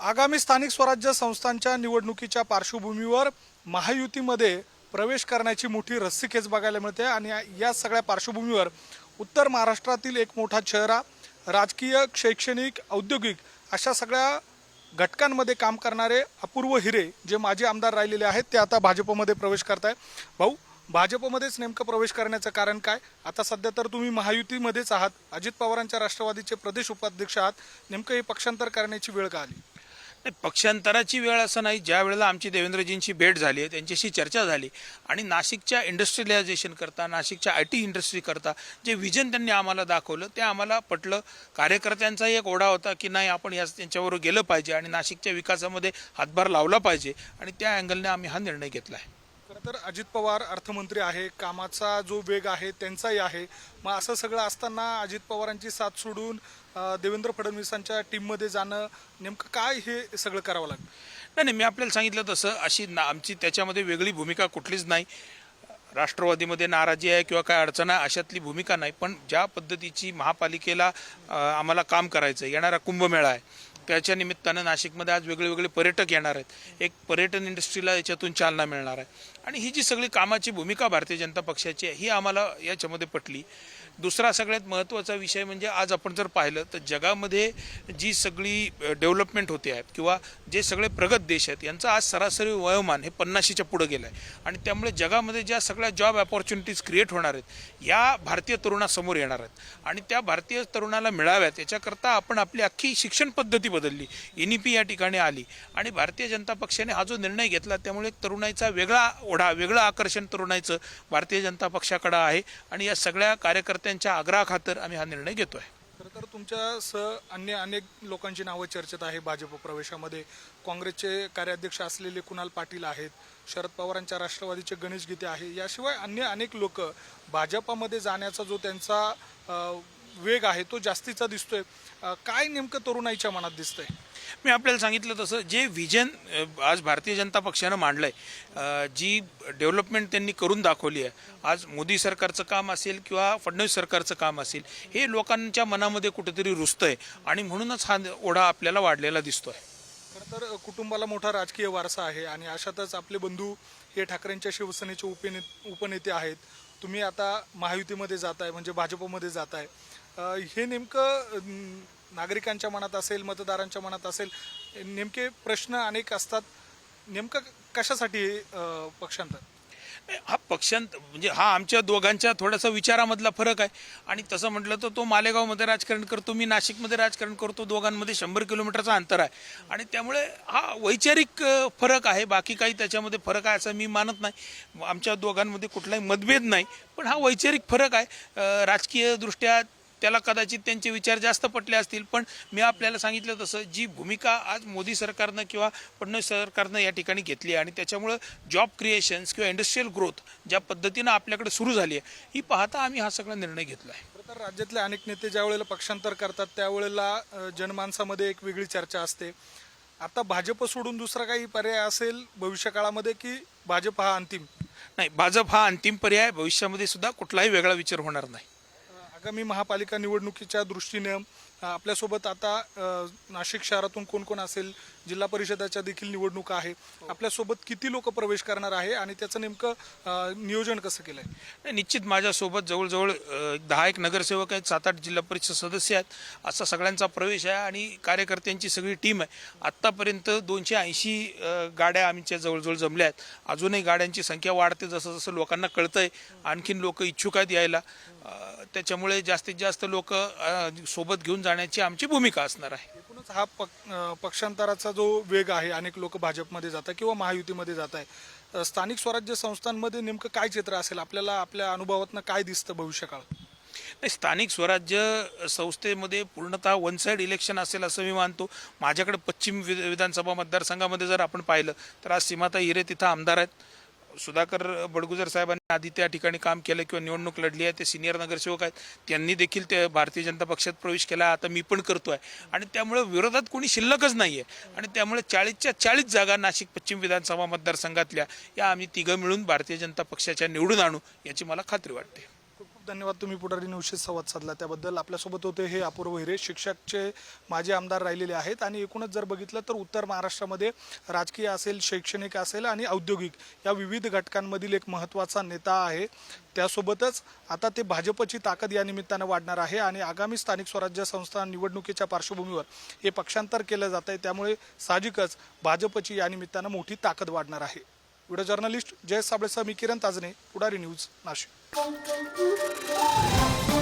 आगामी स्थानिक स्वराज्य संस्थांच्या निवडणुकीच्या पार्श्वभूमीवर महायुतीमध्ये प्रवेश करण्याची मोठी रस्सीखेच बघायला मिळते आणि या सगळ्या पार्श्वभूमीवर उत्तर महाराष्ट्रातील एक मोठा चेहरा राजकीय शैक्षणिक औद्योगिक अशा सगळ्या घटकांमध्ये काम करणारे अपूर्व हिरे जे माजी आमदार राहिलेले आहेत ते आता भाजपमध्ये प्रवेश करताय. भाऊ भाजपमध्येच नेमकं प्रवेश करण्याचं कारण काय? आता सध्या तर तुम्ही महायुतीमध्येच आहात. अजित पवारांच्या राष्ट्रवादीचे प्रदेश उपाध्यक्ष आहात. नेमकं हे पक्षांतर करण्याची वेळ का आली? पक्षांतराची वेळ असं नाही. ज्या वेळेला आमची देवेंद्रजींची भेट झाली आहे त्यांच्याशी चर्चा झाली. आणि नाशिकच्या इंडस्ट्रियलायझेशन करता नाशिकच्या आय टी इंडस्ट्री करता जे विजन त्यांनी आम्हाला दाखवलं ते आम्हाला पटलं. कार्यकर्त्यांचाही एक ओढा होता की नाही आपण या त्यांच्याबरोबर गेलं पाहिजे आणि नाशिकच्या विकासामध्ये हातभार लावला पाहिजे. आणि त्या अँगलने आम्ही हा निर्णय घेतला आहे. खरं तर अजित पवार अर्थमंत्री आहे कामाचा जो वेग आहे त्यांचाही आहे. मग असं सगळं असताना अजित पवारांची साथ सोडून देवेंद्र फडणवीसांच्या टीममध्ये जाणं नेमकं काय हे सगळं करावं लागतं? नाही नाही मी आपल्याला सांगितलं तसं अशी ना आमची त्याच्यामध्ये वेगळी भूमिका कुठलीच नाही. राष्ट्रवादीमध्ये नाराजी आहे किंवा काय अडचण आहे अशातली भूमिका नाही. पण ज्या पद्धतीची महापालिकेला आम्हाला काम करायचं आहे, येणारा कुंभमेळा आहे त्याच्या निमित्तानं नाशिकमध्ये आज वेगळे वेगळे पर्यटक येणार आहेत. एक पर्यटन इंडस्ट्रीला याच्यातून चालना मिळणार आहे. आणि ही जी सगळी कामाची भूमिका भारतीय जनता पक्षाची आहे ही आम्हाला याच्यामध्ये पटली. दुसरा सगळ्यात महत्त्वाचा विषय म्हणजे आज आपण जर पाहिलं तर जगामध्ये जी सगळी डेव्हलपमेंट होते आहेत किंवा जे सगळे प्रगत देश आहेत यांचं आज सरासरी वयोमान हे पन्नाशीच्या पुढे गेलं आहे आणि त्यामुळे जगामध्ये ज्या सगळ्या जॉब ऑपॉर्च्युनिटीज क्रिएट होणार आहेत या भारतीय तरुणासमोर येणार आहेत. आणि त्या भारतीय तरुणाला मिळाव्यात याच्याकरता आपण आपली अख्खी शिक्षण पद्धती बदलली. एन पी या ठिकाणी आली. आणि भारतीय जनता पक्षाने हा जो निर्णय घेतला त्यामुळे तरुणाईचा वेगळा ओढा वेगळं आकर्षण तरुणाईचं भारतीय जनता पक्षाकडं आहे. आणि या सगळ्या कार्यकर्त्यांच्या आग्रहाखातर आम्ही हा निर्णय घेतो आहे खरं तर तुमच्या सह अन्य अनेक लोकांची नावं चर्चेत आहे भाजप प्रवेशामध्ये. काँग्रेसचे कार्याध्यक्ष असलेले कुणाल पाटील आहेत. शरद पवारांच्या राष्ट्रवादीचे गणेश गीते आहे. याशिवाय अन्य अनेक लोक भाजपामध्ये जाण्याचा जो त्यांचा वेग आहे तो जास्तीचा दिसतोय. काय नेमकं तरुणाईच्या मनात दिसतंय? मी आपल्याला सांगितलं तसं जे व्हिजन आज भारतीय जनता पक्षानं मांडलंय अ, जी डेव्हलपमेंट त्यांनी करून दाखवली आहे आज मोदी सरकारचं काम असेल किंवा फडणवीस सरकारचं काम असेल हे लोकांच्या मनामध्ये कुठेतरी रुजतंय आणि म्हणूनच हा ओढा आपल्याला वाढलेला दिसतोय. खरं तर कुटुंबाला मोठा राजकीय वारसा आहे आणि अशातच आपले बंधू हे ठाकरेंच्या शिवसेनेचे उपने उपनेते आहेत. तुम्ही आता महायुतीमध्ये जात आहे म्हणजे भाजपमध्ये जात आहे हे नेमकं नागरिकांच्या मनात असेल मतदारांच्या मनात असेल नेमके प्रश्न अनेक असतात. नेमकं कशासाठी हे, पक्षांतर? हा पक्षांत म्हणजे हा आमच्या दोघांच्या थोडासा विचारामधला फरक आहे. आणि तसं म्हटलं तर तो मालेगावमध्ये राजकारण करतो मी नाशिकमध्ये राजकारण करतो दोघांमध्ये शंभर किलोमीटरचा अंतर आहे. आणि त्यामुळे हा वैचारिक फरक आहे बाकी काही त्याच्यामध्ये फरक आहे असं मी मानत नाही. आमच्या दोघांमध्ये कुठलाही मतभेद नाही पण हा वैचारिक फरक आहे. राजकीयदृष्ट्या त्याला कदाचित त्यांचे विचार जास्त पटले असतील पण मी आपल्याला सांगितलं तसं जी भूमिका आज मोदी सरकारनं किंवा फडणवीस सरकारनं या ठिकाणी घेतली आहे आणि त्याच्यामुळं जॉब क्रिएशन्स किंवा इंडस्ट्रीयल ग्रोथ ज्या पद्धतीनं आपल्याकडे सुरू झाली आहे ही पाहता आम्ही हा सगळा निर्णय घेतला आहे. तर राज्यातले अनेक नेते ज्या वेळेला पक्षांतर करतात त्यावेळेला जनमानसामध्ये एक वेगळी चर्चा असते. आता भाजप सोडून दुसरा काही पर्याय असेल भविष्यकाळामध्ये की भाजप हा अंतिम? नाही भाजप हा अंतिम पर्याय आहे. भविष्यामध्ये सुद्धा कुठलाही वेगळा विचार होणार नाही. आगामी महापालिका निवडणुकीच्या दृष्टीने आपल्यासोबत आता नाशिक शहरातून कोण कोण असेल जिल्हा परिषदाच्या देखील निवडणुका आहे. आपल्यासोबत किती लोक प्रवेश करणार आहे आणि त्याचं नेमकं नियोजन कसं केलंय? नाही, निश्चित माझ्यासोबत जवळजवळ दहा एक नगरसेवक आहेत सात आठ जिल्हा परिषद सदस्य आहेत. असा सगळ्यांचा प्रवेश आहे आणि कार्यकर्त्यांची सगळी टीम आहे. आत्तापर्यंत दोनशे ऐंशी गाड्या आमच्या जवळजवळ जमल्या आहेत. अजूनही गाड्यांची संख्या वाढते जसं जसं लोकांना कळतंय. आणखीन लोक इच्छुक आहेत यायला. त्याच्यामुळे जास्तीत जास्त लोक सोबत घेऊन जाण्याची आमची भूमिका असणार आहे. एकूणच हा पक पक्षांतराचा जो वेग आहे अनेक लोक भाजपमध्ये जात आहे किंवा महायुतीमध्ये जात आहे स्थानिक स्वराज्य संस्थांमध्ये नेमकं काय चित्र असेल? आपल्याला आपल्या अनुभवातनं काय दिसतं भविष्यकाळ? नाही स्थानिक स्वराज्य संस्थेमध्ये पूर्णतः वन साईड इलेक्शन असेल असं मी मानतो. माझ्याकडे पश्चिम विधानसभा मतदारसंघामध्ये जर आपण पाहिलं तर आज सीमाता हिरे तिथं आमदार आहेत. सुधाकर बडगुजर साहेबांनी आधी त्या ठिकाणी काम केलं किंवा निवडणूक लढली आहे ते सिनियर नगरसेवक आहेत. त्यांनी देखील ते भारतीय जनता पक्षात प्रवेश केला. आता मी पण करतो आहे आणि त्यामुळे विरोधात कोणी शिल्लकच नाही आहे आणि त्यामुळे चाळीसच्या चाळीस जागा नाशिक पश्चिम विधानसभा मतदारसंघातल्या या आम्ही तिघं मिळून भारतीय जनता पक्षाच्या निवडून आणू याची मला खात्री वाटते. धन्यवाद तुम्ही पुढारी न्यूजशी संवाद साधला. त्याबद्दल आपल्यासोबत होते हे अपूर्व हिरे. शिक्षकचे माजी आमदार राहिलेले आहेत आणि एकूणच जर बघितलं तर उत्तर महाराष्ट्रामध्ये राजकीय असेल शैक्षणिक असेल आणि औद्योगिक या विविध घटकांमधील एक महत्त्वाचा नेता आहे. त्यासोबतच आता ते भाजपची ताकद या निमित्तानं वाढणार आहे आणि आगामी स्थानिक स्वराज्य संस्था निवडणुकीच्या पार्श्वभूमीवर हे पक्षांतर केलं जात आहे त्यामुळे साहजिकच भाजपची या निमित्तानं मोठी ताकद वाढणार आहे. व्हिडिओ जर्नलिस्ट जयेश साबळेसह मी Kiran Tajne Pudhari news Nashik. Thank you.